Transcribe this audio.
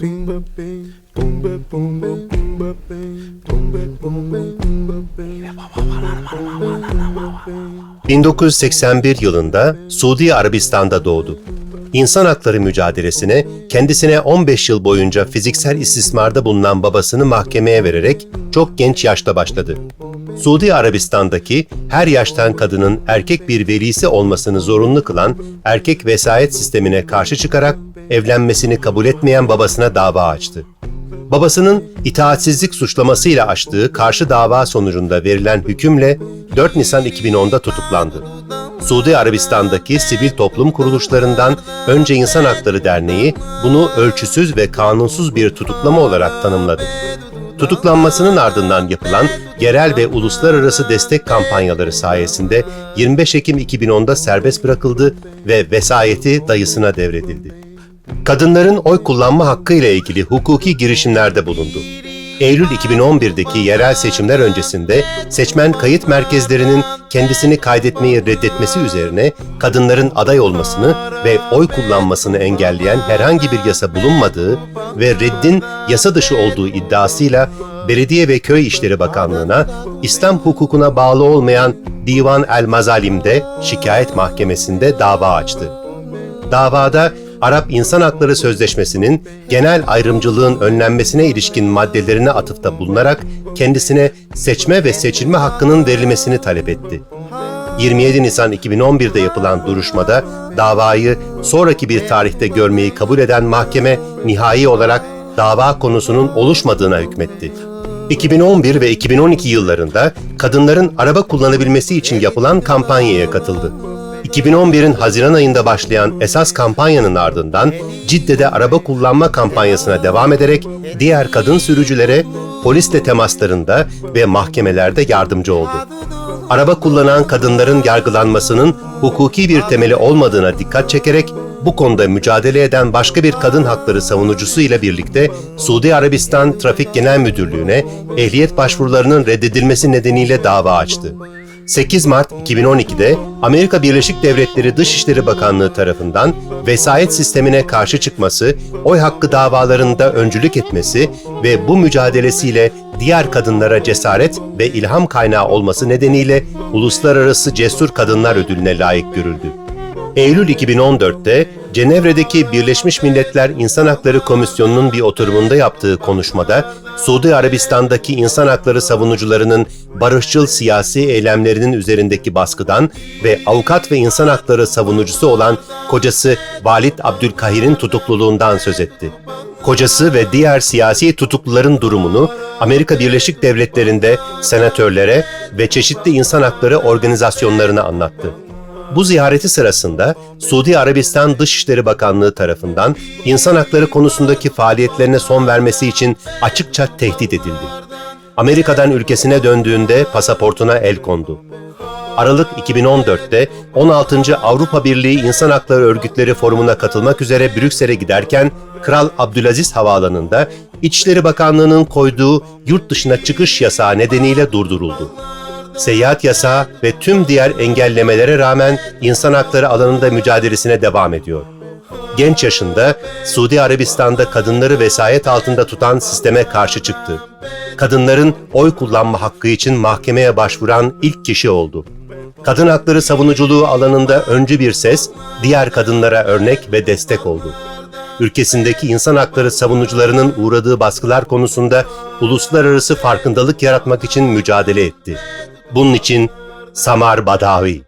Boom ba bing, boom ba boom ba boom ba bing, boom ba boom ba boom ba bing. 1981 yılında Suudi Arabistan'da doğdu. İnsan hakları mücadelesine kendisine 15 yıl boyunca fiziksel istismarda bulunan babasını mahkemeye vererek çok genç yaşta başladı. Suudi Arabistan'daki her yaştan kadının erkek bir velisi olmasını zorunlu kılan erkek vesayet sistemine karşı çıkarak evlenmesini kabul etmeyen babasına dava açtı. Babasının itaatsizlik suçlamasıyla açtığı karşı dava sonucunda verilen hükümle 4 Nisan 2010'da tutuklandı. Suudi Arabistan'daki sivil toplum kuruluşlarından Önce İnsan Hakları Derneği bunu ölçüsüz ve kanunsuz bir tutuklama olarak tanımladı. Tutuklanmasının ardından yapılan yerel ve uluslararası destek kampanyaları sayesinde 25 Ekim 2010'da serbest bırakıldı ve vesayeti dayısına devredildi kadınların oy kullanma hakkı ile ilgili hukuki girişimlerde bulundu. Eylül 2011'deki yerel seçimler öncesinde seçmen kayıt merkezlerinin kendisini kaydetmeyi reddetmesi üzerine kadınların aday olmasını ve oy kullanmasını engelleyen herhangi bir yasa bulunmadığı ve reddin yasa dışı olduğu iddiasıyla Belediye ve Köy İşleri Bakanlığı'na İslam hukukuna bağlı olmayan Divan El Mazalim'de şikayet mahkemesinde dava açtı. Davada Arap İnsan Hakları Sözleşmesi'nin genel ayrımcılığın önlenmesine ilişkin maddelerine atıfta bulunarak kendisine seçme ve seçilme hakkının verilmesini talep etti. 27 Nisan 2011'de yapılan duruşmada davayı sonraki bir tarihte görmeyi kabul eden mahkeme nihai olarak dava konusunun oluşmadığına hükmetti. 2011 ve 2012 yıllarında kadınların araba kullanabilmesi için yapılan kampanyaya katıldı. 2011'in Haziran ayında başlayan esas kampanyanın ardından Cidde'de araba kullanma kampanyasına devam ederek diğer kadın sürücülere polisle temaslarında ve mahkemelerde yardımcı oldu. Araba kullanan kadınların yargılanmasının hukuki bir temeli olmadığına dikkat çekerek bu konuda mücadele eden başka bir kadın hakları savunucusu ile birlikte Suudi Arabistan Trafik Genel Müdürlüğü'ne ehliyet başvurularının reddedilmesi nedeniyle dava açtı. 8 Mart 2012'de Amerika Birleşik Devletleri Dışişleri Bakanlığı tarafından vesayet sistemine karşı çıkması, oy hakkı davalarında öncülük etmesi ve bu mücadelesiyle diğer kadınlara cesaret ve ilham kaynağı olması nedeniyle Uluslararası Cesur Kadınlar Ödülüne layık görüldü. Eylül 2014'te Cenevre'deki Birleşmiş Milletler İnsan Hakları Komisyonu'nun bir oturumunda yaptığı konuşmada Suudi Arabistan'daki insan hakları savunucularının barışçıl siyasi eylemlerinin üzerindeki baskıdan ve avukat ve insan hakları savunucusu olan kocası Valid Abdülkahir'in tutukluluğundan söz etti. Kocası ve diğer siyasi tutukluların durumunu Amerika Birleşik Devletleri'nde senatörlere ve çeşitli insan hakları organizasyonlarına anlattı. Bu ziyareti sırasında Suudi Arabistan Dışişleri Bakanlığı tarafından insan hakları konusundaki faaliyetlerine son vermesi için açıkça tehdit edildi. Amerika'dan ülkesine döndüğünde pasaportuna el kondu. Aralık 2014'te 16. Avrupa Birliği İnsan Hakları Örgütleri Forumu'na katılmak üzere Brüksel'e giderken Kral Abdülaziz Havaalanı'nda İçişleri Bakanlığı'nın koyduğu yurt dışına çıkış yasağı nedeniyle durduruldu seyahat yasağı ve tüm diğer engellemelere rağmen insan hakları alanında mücadelesine devam ediyor. Genç yaşında Suudi Arabistan'da kadınları vesayet altında tutan sisteme karşı çıktı. Kadınların oy kullanma hakkı için mahkemeye başvuran ilk kişi oldu. Kadın hakları savunuculuğu alanında öncü bir ses, diğer kadınlara örnek ve destek oldu ülkesindeki insan hakları savunucularının uğradığı baskılar konusunda uluslararası farkındalık yaratmak için mücadele etti. Bunun için Samar Badavi